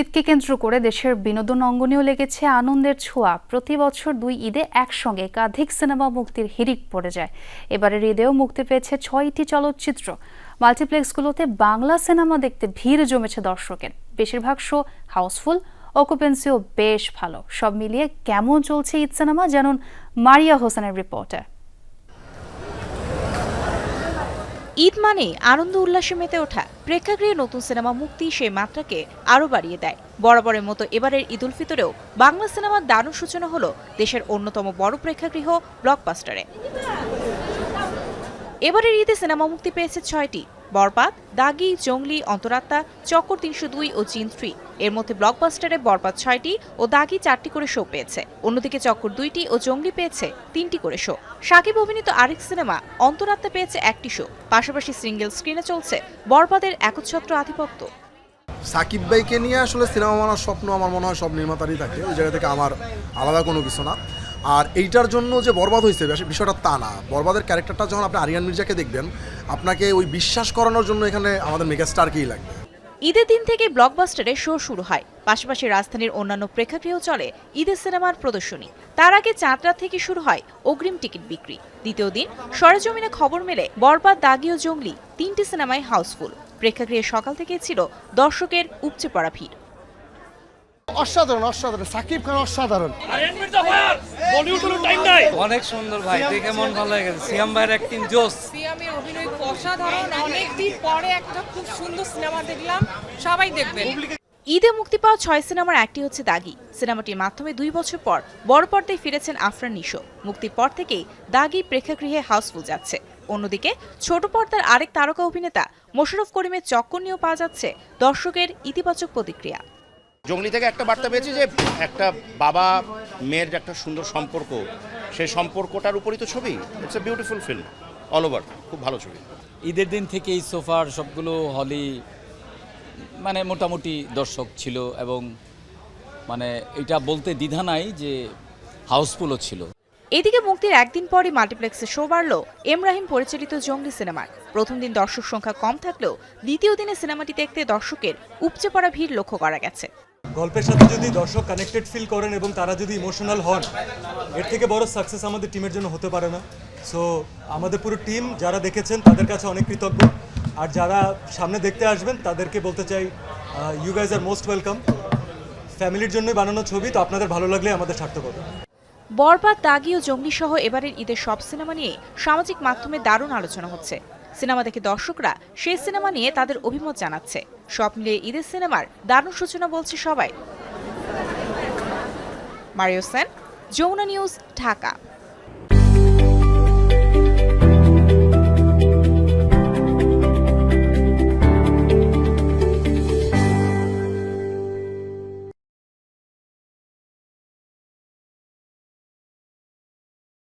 ঈদকে কেন্দ্র করে দেশের বিনোদন অঙ্গনেও লেগেছে আনন্দের ছোঁয়া। প্রতি বছর দুই ঈদে একসঙ্গে একাধিক সিনেমা মুক্তির হিরিক পড়ে যায়। এবারের ঈদেও মুক্তি পেয়েছে ছয়টি চলচ্চিত্র। মাল্টিপ্লেক্সগুলোতে বাংলা সিনেমা দেখতে ভিড় জমেছে দর্শকের। বেশিরভাগ শো হাউসফুল, অকুপেন্সিও বেশ ভালো। সব মিলিয়ে কেমন চলছে ঈদ সিনেমা জানুন মারিয়া হোসেনের রিপোর্টার ঈদ মানে আনন্দ উল্লাসে মেতে ওঠা। প্রেক্ষাগৃহে নতুন সিনেমা মুক্তি সেই মাত্রাকে আরও বাড়িয়ে দেয়। বরাবরের মতো এবারের ঈদ উল ফিতরেও বাংলা সিনেমার দারুণ সূচনা হলো দেশের অন্যতম বড় প্রেক্ষাগৃহ ব্লকবাস্টারে। এবারের ঈদে সিনেমা মুক্তি পেয়েছে ছয়টি। বরবাদ দাগি, জঙ্গলি, অন্তরাত্মা, চক্কর তিনশো দুই ও জিন থ্রি। এর মধ্যে ব্লকবাস্টারে বরবাদ ছয়টি ও দাগি চারটি করে শো পেয়েছে। অন্যদিকে চক্কর দুইটি ও জঙ্গলি পেয়েছে তিনটি করে শো সাকিব অভিনীত আরেক সিনেমা, অন্তরাত্মা পেয়েছে একটি শো পাশাপাশি সিঙ্গেল স্ক্রিনে চলছে বরবাদের একচ্ছত্র আধিপত্য। সাকিব ভাইকে নিয়ে আসলে সিনেমা বানার স্বপ্ন আমার মনে হয় সব নির্মাতারই থাকে। ওই জায়গা থেকে আমার আলাদা কোনো কিছু না। আর এইটার জন্য যে বরবাদ হয়েছে বিষয়টা তা না। বরবাদের ক্যারেক্টারটা যখন আপনি আরিয়ান মির্জাকে দেখবেন আপনাকে ওই বিশ্বাস করানোর জন্য এখানে আমাদের মেগাস্টারকেই লাগবে? ঈদের দিন থেকে ব্লকবাস্টারে শো শুরু হয়। পাশাপাশি রাজধানীর অন্যান্য প্রেক্ষাগৃহেও চলে ঈদের সিনেমার প্রদর্শনী। তার আগে চাঁদ রাত থেকে শুরু হয় অগ্রিম টিকিট বিক্রি। দ্বিতীয় দিন সরেজমিনে খবর মেলে বরবাদ দাগি ও জঙ্গলি তিনটি সিনেমায় হাউসফুল। প্রেক্ষাগৃহে সকাল থেকেই ছিল দর্শকের উপচে পড়া ভিড়। অসাধারণ অসাধারণ। সাকিব খান অসাধারণ। অনেক সুন্দর ভাই দেখে মন ভালো হয়ে গেছে। সিয়াম ভাইয়ের অ্যাক্টিং জোস। সিয়ামের অভিনয় অসাধারণ। অনেকদিন পরে একটা খুব সুন্দর সিনেমা দেখলাম। সবাই দেখবেন। ঈদে মুক্তি পাওয়া ছয় সিনেমার একটি হচ্ছে দাগি। সিনেমাটির মাধ্যমে দুই বছর পর বড় পর্দায় ফিরেছেন আফরান নিশো। মুক্তির পর থেকেই দাগি প্রেক্ষাগৃহে হাউসফুল যাচ্ছে। অন্যদিকে ছোট পর্দার আরেক তারকা অভিনেতা মোশাররফ করিমের চক্কর নিয়েও পাওয়া যাচ্ছে দর্শকের ইতিবাচক প্রতিক্রিয়া। জঙ্গলি থেকে একটা বার্তা পেয়েছি যে একটা বাবা মেয়ের যে একটা সুন্দর সম্পর্ক সেই সম্পর্কটার উপরই তো ছবি। It's a beautiful film all over খুব ভালো ছবি। ঈদের দিন থেকেই সোফার সবগুলো হলই মানে মোটামুটি দর্শক ছিল এবং মানে এটা বলতে দ্বিধা নাই যে হাউসফুলও ছিল। এদিকে মুক্তির একদিন পরই মাল্টিপ্লেক্সে শো বাড়ল এমরাহিম পরিচালিত জঙ্গলি সিনেমার। প্রথম দিন দর্শক সংখ্যা কম থাকলেও দ্বিতীয় দিনে সিনেমাটি দেখতে দর্শকের উপচে পড়া ভিড় লক্ষ্য করা গেছে। গল্পের সাথে যদি দর্শক কানেক্টেড ফিল করেন এবং তারা যদি ইমোশনাল হন, এর থেকে বড় সাকসেস আমাদের টিমের জন্য হতে পারে না। সো আমাদের পুরো টিম যারা দেখেছেন, তাদের কাছে অনেক কৃতজ্ঞ। আর যারা সামনে দেখতে আসবেন, তাদেরকে বলতে চাই you guys are most welcome ফ্যামিলির জন্যই বানানো ছবি, তো আপনাদের ভালো লাগলে আমাদের সার্থকতা বরবাদ, দাগি ও জঙ্গলি সহ এবারের ঈদের সব সিনেমা নিয়ে সামাজিক মাধ্যমে দারুণ আলোচনা হচ্ছে। সিনেমা দেখে দর্শকরা সেই সিনেমা নিয়ে তাদের অভিমত জানাচ্ছে। সব মিলিয়ে ঈদের সিনেমার দারুণ সূচনা বলছে সবাই। Mario Sen, Jamuna news, Dhaka.